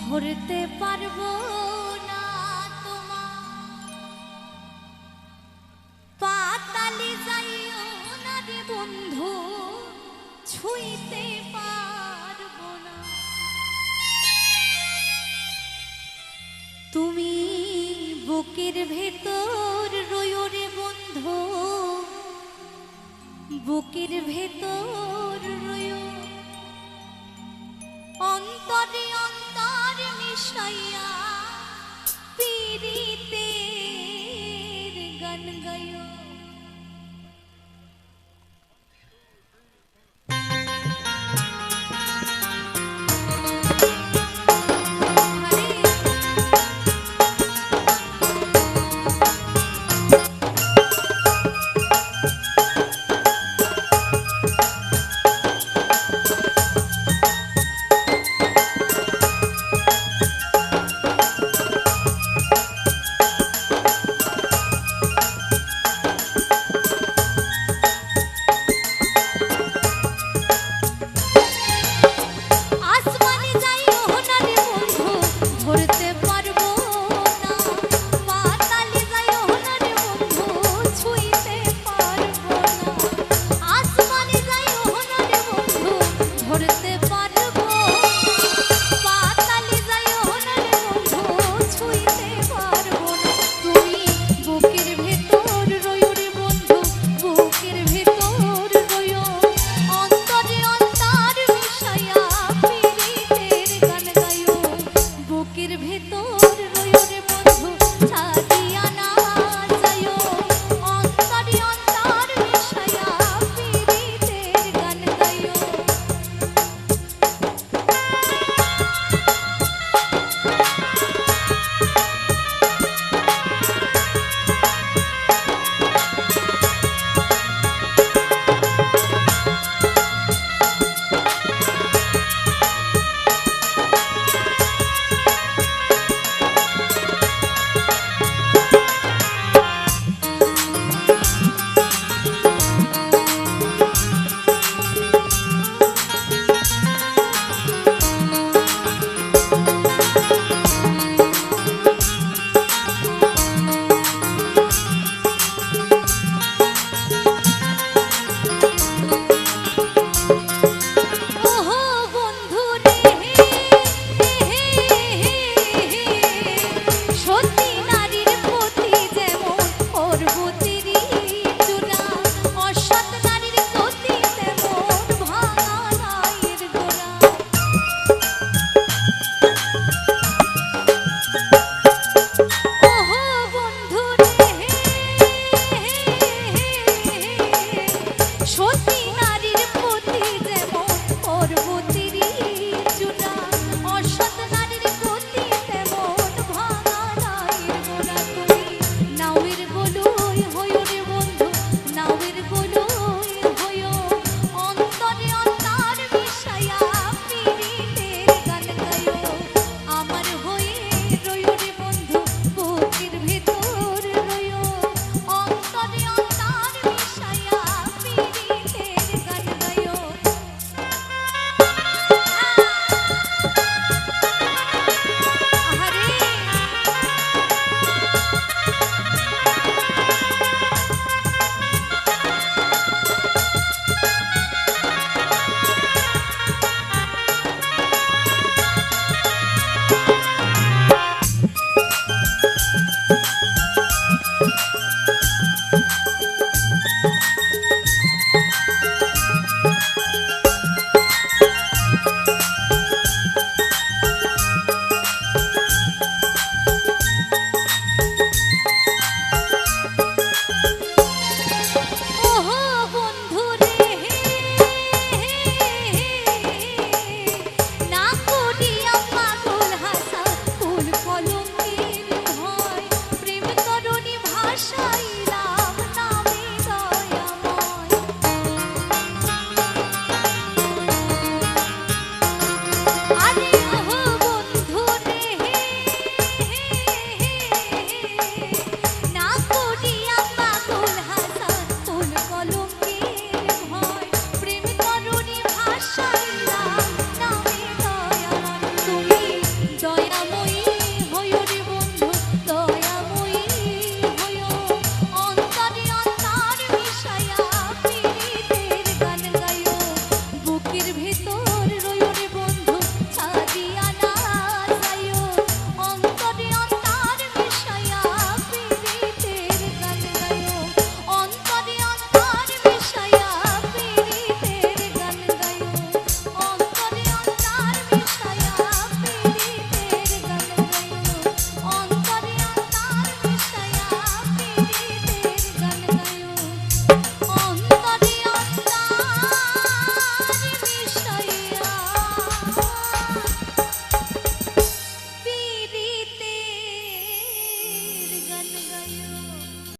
ধরতে পারব না তোমার পাতালে যাইও না বন্ধু, ছুঁইতে পারব না। তুমি বুকের ভেতর রয়ো বন্ধু, বুকের ভেতর রয়ো অন্তর ஐயா বুকের ভেতর রয়ে বন্ধু ছাড়িয়া